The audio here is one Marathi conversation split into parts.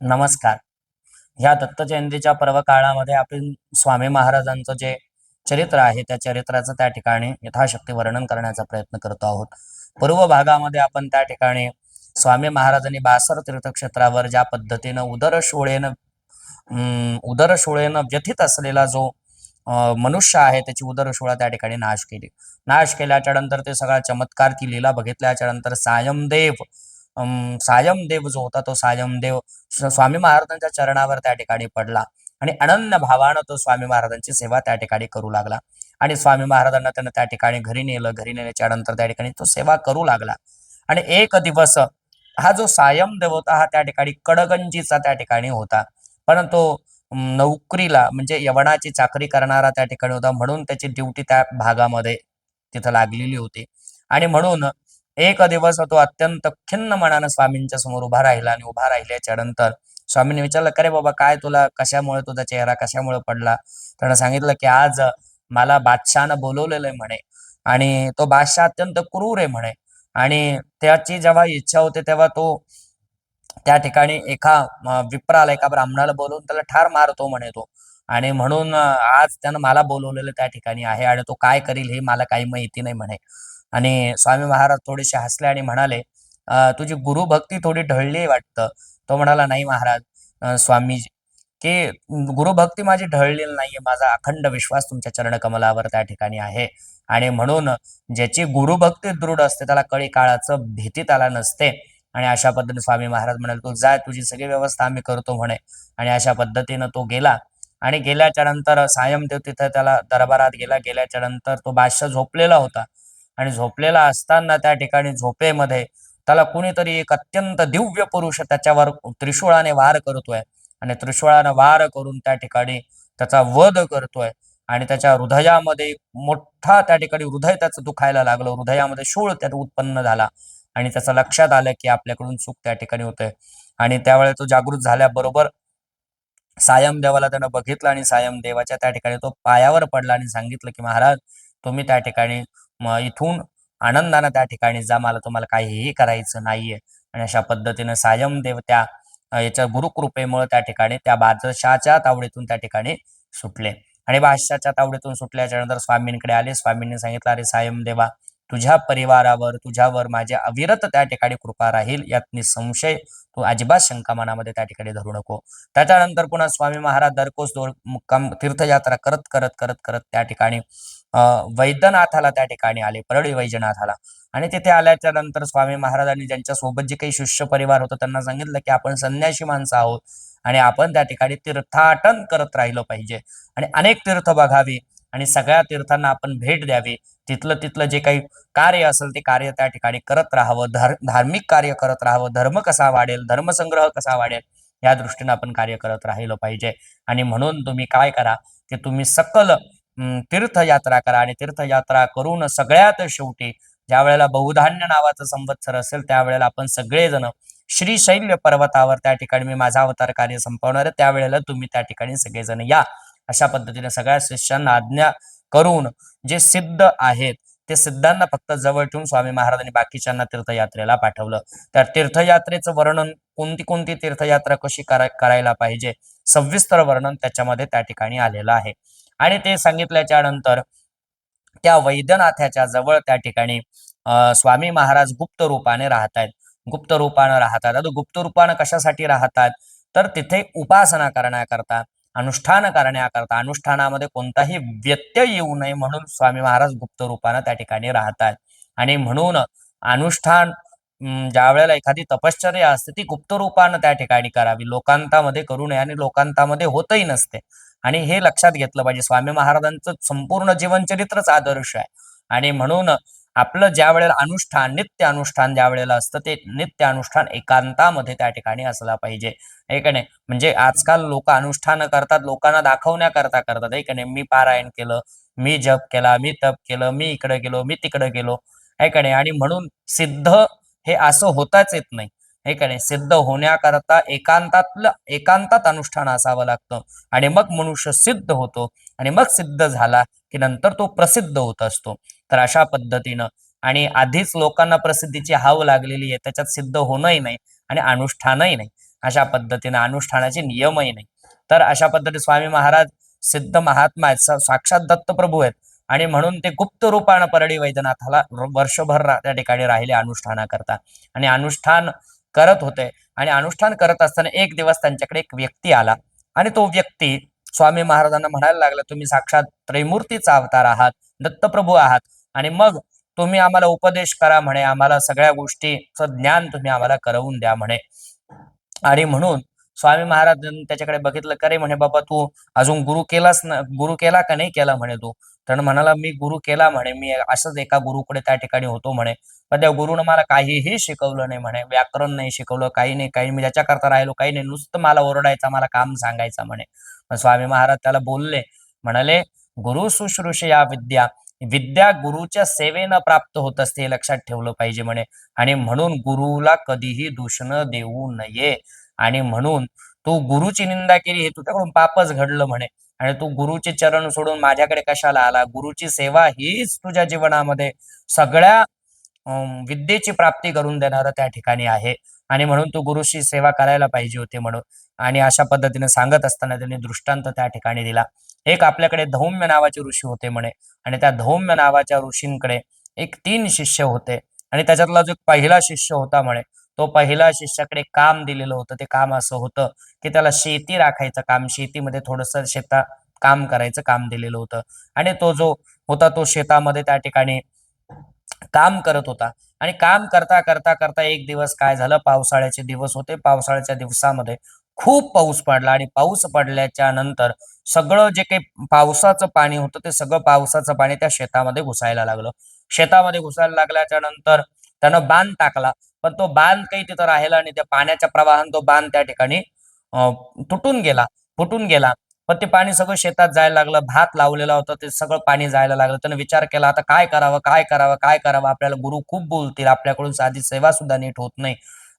नमस्कार. ह्या दत्त जयंतीच्या पर्व काळामध्ये आपण स्वामी महाराजांचं जे चरित्र आहे त्या चरित्राचं त्या ठिकाणी यथाशक्ती वर्णन करण्याचा प्रयत्न करतो आहोत. पूर्व भागामध्ये आपण त्या ठिकाणी स्वामी महाराजांनी बासर तीर्थक्षेत्रावर ज्या पद्धतीनं उदर शोळेनं उदर शोळेनं व्यथित असलेला जो मनुष्य आहे त्याची उदर शोळा त्या ठिकाणी नाश केली. नाश केल्याच्यानंतर ते सगळा चमत्कार ती बघितल्याच्या नंतर सायमदेव सायमदेव जो होता तो सायमदेव स्वामी महाराजांच्या चरणावर त्या ठिकाणी पडला. आणि अनन्य भावानं तो स्वामी महाराजांची सेवा त्या ठिकाणी करू लागला. आणि स्वामी महाराजांना त्यानं त्या ठिकाणी घरी नेलं. घरी नेल्याच्या नंतर त्या ठिकाणी तो सेवा करू लागला. आणि एक दिवस हा जो सायमदेव होता हा त्या ठिकाणी कडगंजीचा त्या ठिकाणी होता. परंतु नोकरीला म्हणजे यवनाची चाकरी करणारा त्या ठिकाणी होता. म्हणून त्याची ड्युटी त्या भागामध्ये तिथं लागलेली होती. आणि म्हणून एक दिवस तो अत्यंत खिन्न मनानं स्वामींच्या समोर उभा राहिला आणि उभा राहिल्याच्या नंतर स्वामींनी विचारलं करे बाबा काय तुला कशामुळे तुझा चेहरा कशामुळे पडला? त्यानं सांगितलं की आज मला बादशहानं बोलवलेलं आहे म्हणे आणि तो बादशाह अत्यंत क्रूर आहे म्हणे आणि त्याची जेव्हा इच्छा होते तेव्हा तो त्या ठिकाणी एका विप्राला एका ब्राह्मणाला बोलवून त्याला ठार मारतो म्हणे तो आणि म्हणून आज त्यानं मला बोलवलेलं त्या ठिकाणी आहे आणि तो काय करील हे मला काही माहिती नाही म्हणे. आणि स्वामी महाराज थोडेसे हसले आणि म्हणाले तुझी तुझी गुरुभक्ती थोडी ढळली वाटतं. तो म्हणाला नाही महाराज स्वामीजी की गुरुभक्ती माझी ढळलेली नाहीये. माझा अखंड विश्वास तुमच्या चरणकमलावर त्या ठिकाणी आहे. आणि म्हणून ज्याची गुरुभक्ती दृढ असते त्याला कळी काळाचं भीती त्याला नसते. आणि अशा पद्धतीने स्वामी महाराज म्हणाले तू जाय तुझी सगळी व्यवस्था आम्ही करतो म्हणे. आणि अशा पद्धतीनं तो गेला. आणि गेल्याच्यानंतर सायमदेव तिथं त्याला दरबारात गेला. गेल्याच्यानंतर तो बादशाह झोपलेला होता. आणि झोपलेला असताना त्या ठिकाणी झोपेमध्ये त्याला कुणीतरी एक अत्यंत दिव्य पुरुष त्याच्यावर त्रिशूळाने वार करतोय. आणि त्रिशूळाने वार करून त्या ठिकाणी त्याचा वध करतोय. आणि त्याच्या हृदयामध्ये मोठा त्या ठिकाणी हृदय त्याचं दुखायला लागलं. हृदयामध्ये शूळ त्यात उत्पन्न झाला. आणि त्याचं लक्षात आलं की आपल्याकडून चूक त्या ठिकाणी होते आणि त्यावेळेस तो जागृत झाल्याबरोबर सायम देवाला त्यानं बघितलं आणि सायम देवाच्या त्या ठिकाणी तो पायावर पडला आणि सांगितलं की महाराज तुम्ही त्या ठिकाणी मग इथून आनंदानं त्या ठिकाणी जा मला तुम्हाला काहीही करायचं नाहीये. आणि अशा पद्धतीनं सायम देव त्या याच्या गुरुकृपेमुळे त्या ठिकाणी त्या बादशाच्या तावडीतून त्या ठिकाणी सुटले. आणि बादशाच्या तावडीतून सुटल्याच्या नंतर स्वामींकडे आले. स्वामींनी सांगितलं अरे सायम देवा तुझ्या परिवारावर तुझ्यावर माझ्या अविरत त्या ठिकाणी कृपा राहील. यात निसंशय तू अजिबात शंका मनामध्ये त्या ठिकाणी धरू नको. त्याच्यानंतर पुन्हा स्वामी महाराज दरकोस दोर मुक्काम तीर्थयात्रा करत करत करत करत त्या ठिकाणी वैद्यनाथाला त्या ठिकाणी आले परळी वैजनाथाला. आणि तिथे आल्याच्यानंतर स्वामी महाराजांनी ज्यांच्या सोबत जे काही शिष्य परिवार होतं त्यांना सांगितलं की आपण संन्यासी माणसं आहोत आणि आपण त्या ठिकाणी तीर्थाटन करत राहिलं पाहिजे. आणि अनेक तीर्थ बघावी आणि सगळ्या तीर्थांना आपण भेट द्यावी. तिथलं तिथलं जे काही कार्य असेल ते कार्य त्या ठिकाणी करत राहावं. धर धार्मिक कार्य करत राहावं. धर्म कसा वाढेल धर्मसंग्रह कसा वाढेल या दृष्टीने आपण कार्य करत राहिलं पाहिजे. आणि म्हणून तुम्ही काय करा की तुम्ही सकल तीर्थयात्रा करा आणि तीर्थयात्रा करून सगळ्यात शेवटी ज्या वेळेला बहुधान्य नावाचं संवत्सर असेल त्यावेळेला आपण सगळेजण श्रीशैल्य पर्वतावर त्या ठिकाणी मी माझा अवतार कार्य संपवणार आहे. त्यावेळेला तुम्ही त्या ठिकाणी सगळेजण या. अशा पद्धतीने सगळ्या शिष्यांना आज्ञा करून जे सिद्ध आहेत ते सिद्धांना फक्त जवळ ठेवून स्वामी महाराजांनी बाकीच्यांना तीर्थयात्रेला पाठवलं. तर तीर्थयात्रेचं वर्णन कोणती कोणती तीर्थयात्रा कशी करा करायला पाहिजे सविस्तर वर्णन त्याच्यामध्ये त्या ठिकाणी आलेलं आहे. आणि ते सांगितल्याच्या नंतर त्या वैद्यनाथाच्या जवळ त्या ठिकाणी स्वामी महाराज गुप्त रूपाने राहतायत. गुप्त रूपानं राहतात. आता गुप्त रूपानं कशासाठी राहतात? तर तिथे उपासना करण्याकरता अनुष्ठान करण्याकरता अनुष्ठानामध्ये कोणताही व्यत्यय येऊ नये म्हणून स्वामी महाराज गुप्त रूपानं त्या ठिकाणी राहतात. आणि म्हणून अनुष्ठान ज्या वेळेला एखादी तपश्चर्या असते ती गुप्त रूपानं त्या ठिकाणी करावी. लोकांतामध्ये करू नये आणि लोकांतामध्ये होतही नसते. आणि हे लक्षात घेतलं पाहिजे. स्वामी महाराजांचं संपूर्ण जीवनचरित्रच आदर्श आहे. आणि म्हणून आपलं ज्या वेळेला अनुष्ठान नित्य अनुष्ठान ज्या वेळेला असतं ते नित्य अनुष्ठान एकांतामध्ये त्या ठिकाणी असला पाहिजे. आहे का नाही? म्हणजे आजकाल लोक अनुष्ठान करतात लोकांना दाखवण्याकरता करतात. आहे का नाही? मी पारायण केलं मी जप केला मी तप केलं मी इकडे गेलो मी तिकडे गेलो. आहे का नाही? आणि म्हणून सिद्ध हे असं होताच येत नाही. हे का नाही? सिद्ध होण्याकरता एकांतातलं एकांतात अनुष्ठान असावं लागतं. आणि मग मनुष्य सिद्ध होतो. आणि मग सिद्ध झाला की नंतर तो प्रसिद्ध होत असतो. तर अशा पद्धतीनं आणि आधीच लोकांना प्रसिद्धीची हाव लागलेली आहे. त्याच्यात सिद्ध होणंही नाही आणि अनुष्ठानही नाही. अशा पद्धतीने अनुष्ठानाचे नियमही नाही. तर अशा पद्धतीने स्वामी महाराज सिद्ध महात्मा आहेत. साक्षात दत्तप्रभू आहेत. आणि म्हणून ते गुप्त रूपानं परडी वैद्यनाथाला वर्षभर त्या ठिकाणी राहिले अनुष्ठानाकरता. आणि अनुष्ठान करत होते. आणि अनुष्ठान करत असताना एक दिवस त्यांच्याकडे एक व्यक्ती आला. आणि तो व्यक्ती स्वामी महाराजांना म्हणायला लागला तुम्ही साक्षात त्रैमूर्तीचा अवतार आहात दत्तप्रभू आहात. आणि मग तुम्ही आम्हाला उपदेश करा म्हणे आम्हाला सगळ्या गोष्टीचं ज्ञान तुम्ही आम्हाला करवून द्या म्हणे. आणि म्हणून स्वामी महाराजांनी त्याच्याकडे बघितलं करे म्हणे बाबा तू अजून गुरु केलास ना गुरु केला का नाही केला म्हणे तू? तर म्हणाला मी गुरु केला म्हणे मी असंच एका गुरुकडे त्या ठिकाणी होतो म्हणे. पण त्या गुरुनं मला काहीही शिकवलं नाही म्हणे व्याकरण नाही शिकवलं काही नाही काही मी ज्याच्याकरता राहिलो काही नाही. नुसतं मला ओरडायचं मला काम सांगायचं म्हणे. स्वामी महाराज त्याला बोलले म्हणाले गुरु शुश्रूष या विद्या विद्या गुरुच्या सेवेनं प्राप्त होत असते हे लक्षात ठेवलं पाहिजे म्हणे. आणि म्हणून गुरुला कधीही दूषण देऊ नये. आणि म्हणून तू गुरुची निंदा केली हे तुझ्याकडून पापच घडलं म्हणे. आणि तू गुरुचे चरण सोडून माझ्याकडे कशाला आला? गुरुची सेवा हीच तुझ्या जीवनामध्ये सगळ्या विद्येची प्राप्ती करून देणारं त्या ठिकाणी आहे. आणि म्हणून तू गुरुची सेवा करायला पाहिजे होती म्हणून. आणि अशा पद्धतीने सांगत असताना त्यांनी दृष्टांत त्या ठिकाणी दिला. एक आपल्याकडे धौम्य नावाचे ऋषी होते म्हणे. आणि त्या धौम्य नावाच्या ऋषींकडे एक तीन शिष्य होते. आणि त्याच्यातला जो पहिला शिष्य होता म्हणे तो पहिला शिष्याकडे काम दिलेलं होतं ते काम असं होतं की त्याला शेती राखायचं काम शेतीमध्ये थोडंसं शेतात काम करायचं काम दिलेलं होतं. आणि तो जो होता तो शेतामध्ये त्या ठिकाणी काम करत होता. आणि काम करता करता करता एक दिवस काय झालं? पावसाळ्याचे दिवस होते. पावसाळ्याच्या दिवसामध्ये खूप पाऊस पडला आणि पाऊस पडल्याच्या नंतर सगळं जे काही पावसाचं पाणी होतं ते सगळं पावसाचं पाणी त्या शेतामध्ये घुसायला लागलं. शेतामध्ये घुसायला लागल्याच्या नंतर त्यानं बांध टाकला. पण तो बांध काही तिथं राहिला आणि त्या पाण्याच्या प्रवाहान तो बांध त्या ठिकाणी तुटून गेला फुटून गेला. पण ते पाणी सगळं शेतात जायला लागलं भात लावलेला होता ते सगळं पाणी जायला लागलं. त्यानं विचार केला आता काय करावं काय करावं काय करावं? आपल्याला गुरु खूप बोलतील आपल्याकडून साधी सेवा सुद्धा नीट होत नाही.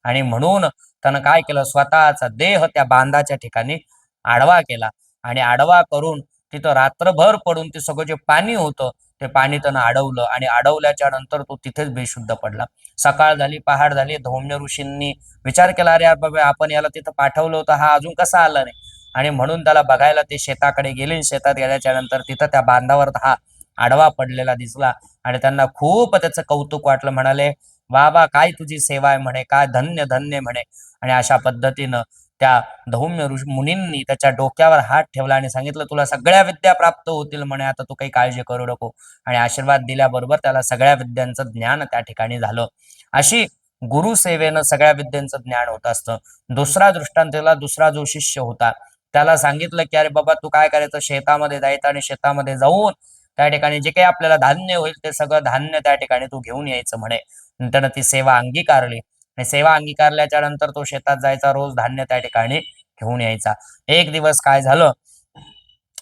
आणि म्हणून त्यानं काय केलं स्वतःचा देह त्या बांधाच्या ठिकाणी आडवा केला. आणि आडवा करून तिथं रात्रभर पडून ते सगळं जे पाणी होतं ते पाणी त्यानं अडवलं आणि अडवल्याच्या नंतर तो तिथेच बेशुद्ध पडला. सकाळ झाली पहाड झाली धौम्य ऋषींनी विचार केला अरे बाबा आपण याला तिथं पाठवलं होतं हा अजून कसा आला नाही? आणि म्हणून त्याला बघायला ते शेताकडे गेले आणि शेतात गेल्याच्यानंतर तिथं त्या बांधावर हा आडवा पडलेला दिसला आणि त्यांना खूप त्याचं कौतुक वाटलं म्हणाले बाबा काय तुझी सेवा आहे म्हणे काय धन्य धन्य म्हणे. आणि अशा पद्धतीनं त्या धौम्य ऋषी मुनींनी त्याच्या डोक्यावर हात ठेवला आणि सांगितलं तुला सगळ्या विद्या प्राप्त होतील म्हणे आता तू काही काळजी करू नको. आणि आशीर्वाद दिल्याबरोबर त्याला सगळ्या विद्यांचं ज्ञान त्या ठिकाणी झालं. अशी गुरुसेवेनं सगळ्या विद्यांचं ज्ञान होत असतं. दुसरा दृष्टांतला दुसरा जो शिष्य होता त्याला सांगितलं की अरे बाबा तू काय करायचं? शेतामध्ये जायचं आणि शेतामध्ये जाऊन त्या ठिकाणी जे काही आपल्याला धान्य होईल ते सगळं धान्य त्या ठिकाणी तू घेऊन यायचं म्हणे. नंतर ती सेवा अंगीकारली. आणि सेवा अंगीकारल्याच्या नंतर तो शेतात जायचा रोज धान्य त्या ठिकाणी घेऊन यायचा. एक दिवस काय झालं?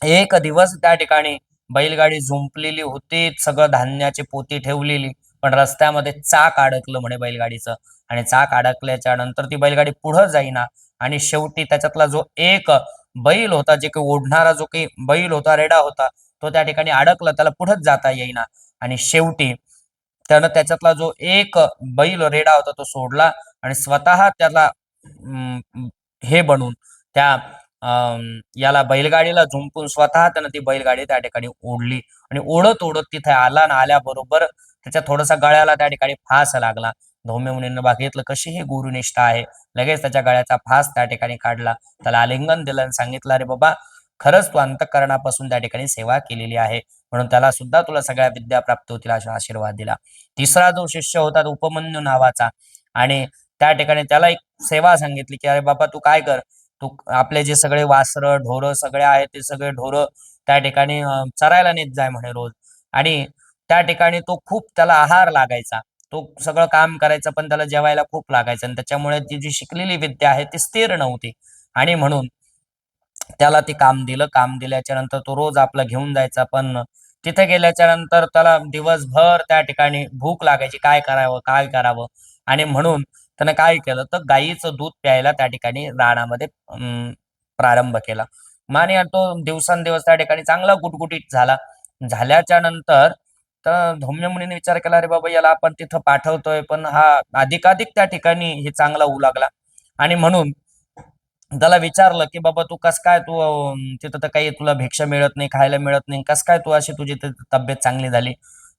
एक दिवस त्या ठिकाणी बैलगाडी झुंपलेली होती सगळं धान्याची पोती ठेवलेली पण रस्त्यामध्ये चाक अडकलं म्हणे बैलगाडीचं. आणि चाक अडकल्याच्या नंतर ती बैलगाडी पुढं जाईना. आणि शेवटी त्याच्यातला जो एक बैल होता जे काही ओढणारा जो काही बैल होता रेडा होता तो त्या ठिकाणी अडकला त्याला पुढंच जाता येईना. आणि शेवटी त्यानं त्याच्यातला जो एक बैल रेडा होता तो सोडला आणि स्वतः त्याला अं, हे बनून त्या अं, याला बैलगाडीला झुंपून स्वतः त्यानं ती बैलगाडी त्या ठिकाणी ओढली आणि ओढत ओढत तिथे आला आणि आल्याबरोबर त्याच्या थोडासा गळ्याला त्या ठिकाणी फास लागला. धौम्य मुनीनं बघितलं कशी ही गुरुनिष्ठा आहे. लगेच त्याच्या गळ्याचा फास त्या ठिकाणी काढला. त्याला आलिंगन दिलं आणि सांगितलं अरे बाबा खरंच तू अंतःकरणापासून त्या ठिकाणी सेवा केलेली आहे. म्हणून त्याला सुद्धा तुला सगळ्या विद्या प्राप्त होतील असा आशीर्वाद दिला. तिसरा जो शिष्य होता तो उपमन्यू नावाचा. आणि त्या ठिकाणी त्याला एक सेवा सांगितली की अरे बाबा तू काय कर? तू आपले जे सगळे वासर ढोरं सगळे आहेत ते सगळे ढोरं त्या ठिकाणी चरायला नेत जाय म्हणे रोज. आणि त्या ठिकाणी तो खूप त्याला आहार लागायचा. तो सगळं काम करायचा पण त्याला जेवायला खूप लागायचं. आणि त्याच्यामुळे ती जी शिकलेली विद्या आहे ती स्थिर नव्हती. आणि म्हणून त्याला ते काम दिलं. काम दिल्याच्या नंतर तो रोज आपला घेऊन जायचा. पण तिथे गेल्याच्यानंतर त्याला दिवसभर त्या ठिकाणी भूक लागायची. काय करावं? काय करावं? आणि म्हणून त्यानं काय केलं? तर गाईचं दूध प्यायला त्या ठिकाणी रानामध्ये प्रारंभ केला. माने तो दिवसांदिवस त्या ठिकाणी चांगला गुटगुटीत झाला. झाल्याच्यानंतर तर धौम्य मुनीने विचार केला अरे बाबा याला आपण तिथं पाठवतोय. पण हा अधिकाधिक त्या ठिकाणी हे चांगला होऊ लागला. आणि म्हणून त्याला विचारलं की बाबा तू कस काय तू तिथं तर काही तुला भिक्षा मिळत नाही खायला मिळत नाही. कस काय तू अशी तुझी तब्येत चांगली झाली?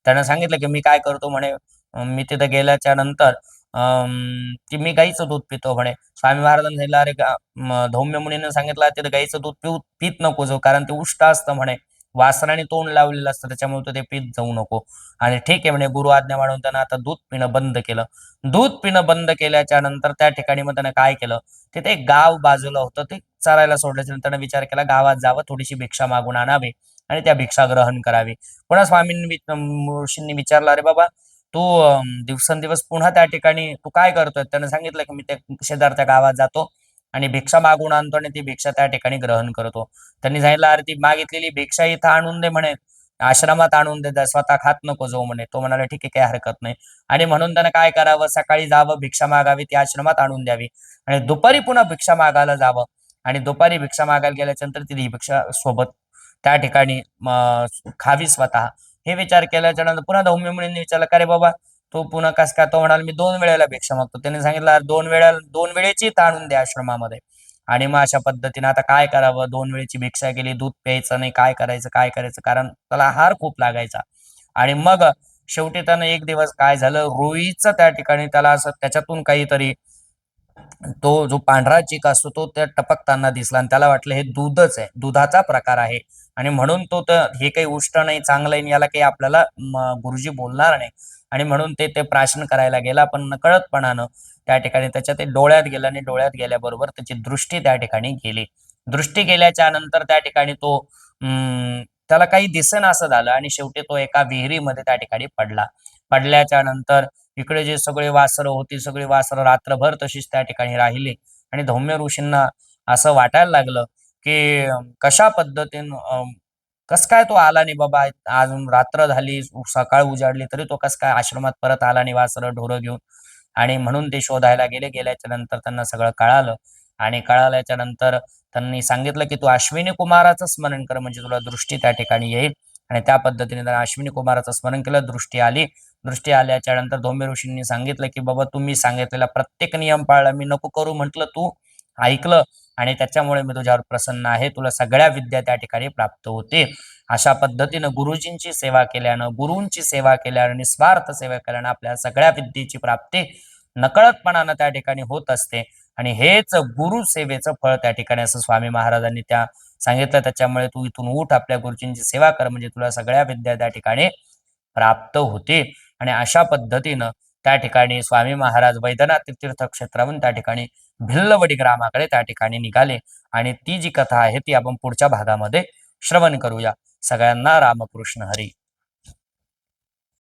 त्यानं सांगितलं की मी काय करतो? म्हणे मी तिथं गेल्याच्यानंतर अं, की मी गाईचं दूध पितो. म्हणे स्वामी महाराजांनी सांगितलं अरे धौम्य मुनीनं सांगितलं तिथं गाईचं दूध पिऊ पित नको जाऊ कारण ते उष्ट असतं. म्हणे वासराने तोंड लावलेलं असतं त्याच्यामुळे तो ते पीत जाऊ नको. आणि ठीक आहे म्हणे गुरु आज्ञा म्हणून त्यानं आता दूध पिणं बंद केलं. दूध पिणं बंद केल्याच्यानंतर त्या ठिकाणी मग त्यानं काय केलं? तिथे एक गाव बाजूला होतं ते चरायला सोडल्याच्या नंतर त्यानं विचार केला गावात जावं थोडीशी भिक्षा मागून आणावी आणि त्या भिक्षा ग्रहण करावी. पुन्हा स्वामींनी ऋषींनी विचारलं अरे बाबा तू दिवसेंदिवस पुन्हा त्या ठिकाणी तू काय करतोय? त्यानं सांगितलं की मी त्या शेजारच्या गावात जातो आणि भिक्षा मागून आणतो आणि ती भिक्षा त्या ठिकाणी ग्रहण करतो. त्यांनी सांगितलं अरे ती मागितलेली भिक्षा इथं आणून दे म्हणे. आश्रमात आणून दे स्वतः खात नको जाऊ म्हणे. तो म्हणाला ठीक आहे काही हरकत नाही. आणि म्हणून त्यानं काय करावं? सकाळी जावं भिक्षा मागावी ती आश्रमात आणून द्यावी. आणि दुपारी पुन्हा भिक्षा मागायला जावं. आणि दुपारी भिक्षा मागायला गेल्याच्यानंतर ती भिक्षा सोबत त्या ठिकाणी खावी स्वतः. हे विचार केल्याच्यानंतर पुन्हा धौम्य मुलींनी विचारलं का रे बाबा तो पुन्हा कस काय तो म्हणाला मी दोन वेळेला भिक्षा मागतो. त्याने सांगितलं दोन वेळा दोन वेळेची ताणून द्या आश्रमामध्ये. आणि मग अशा पद्धतीने आता काय करावं? दोन वेळेची भिक्षा केली दूध प्यायचं नाही काय करायचं काय करायचं? कारण त्याला आहार खूप लागायचा. आणि मग शेवटी त्यानं एक दिवस काय झालं? रोईचं त्या ठिकाणी त्याला असं त्याच्यातून काहीतरी तो जो पांढरा चीक असतो तो त्या टपकताना दिसला. आणि त्याला वाटलं हे दूधच आहे. दुधाचा प्रकार आहे. आणि म्हणून तो तर हे काही उष्ट नाही चांगलं नाही याला काही आपल्याला गुरुजी बोलणार नाही. आणि म्हणून ते ते प्राशन करायला गेला पण नकळतपणानं त्या ठिकाणी त्याच्या ते डोळ्यात गेलं आणि डोळ्यात गेल्याबरोबर त्याची दृष्टी त्या ठिकाणी गेली. दृष्टी गेल्याच्यानंतर त्या ठिकाणी तो अं, त्याला काही दिसेन असं झालं आणि शेवटी तो एका विहिरीमध्ये त्या ठिकाणी पडला. पडल्याच्या नंतर इकडे जे सगळे वासरं होती सगळी वासरं रात्रभर तशीच त्या ठिकाणी राहिली आणि धौम्य ऋषींना असं वाटायला लागलं की कशा पद्धतीनं कस काय तो आला नाही बाबा? अजून रात्र झाली सकाळ उजाडली तरी तो कस काय आश्रमात परत आला नाही? वासर ढोरं घेऊन. आणि म्हणून ते शोधायला गेले. गेल्याच्यानंतर त्यांना सगळं कळालं. आणि कळाल्याच्या नंतर त्यांनी सांगितलं की तू अश्विनी कुमाराचं स्मरण कर म्हणजे तुला दृष्टी त्या ठिकाणी येईल. आणि त्या पद्धतीने त्यांना अश्विनी कुमाराचं स्मरण केलं. दृष्टी आली. दृष्टी आल्याच्यानंतर धोंबे ऋषींनी सांगितलं की बाबा तुम्ही सांगितलेला प्रत्येक नियम पाळला. मी नको करू म्हटलं तू. ऐकलं. आणि त्याच्यामुळे मी तुझ्यावर प्रसन्न आहे. तुला सगळ्या विद्या त्या ठिकाणी प्राप्त होते अशा पद्धतीनं गुरुजींची सेवा केल्यानं गुरूंची सेवा केल्यानं निस्वार्थ सेवा केल्यानं आपल्या सगळ्या विद्येची प्राप्ती नकळतपणानं त्या ठिकाणी होत असते. आणि हेच गुरु सेवेचं फळ त्या ठिकाणी असं स्वामी महाराजांनी त्या सांगितलं. त्याच्यामुळे तू इथून उठ आपल्या गुरुजींची सेवा कर म्हणजे तुला सगळ्या विद्या त्या ठिकाणी प्राप्त होते आणि अशा पद्धतीनं त्या ठिकाणी स्वामी महाराज वैद्यनाथ तीर्थक्षेत्रावरून त्या ठिकाणी भिल्लवडी ग्रामाकडे त्या ठिकाणी निघाले. आणि ती जी कथा आहे ती आपण पुढच्या भागामध्ये श्रवण करूया. सगळ्यांना रामकृष्ण हरी.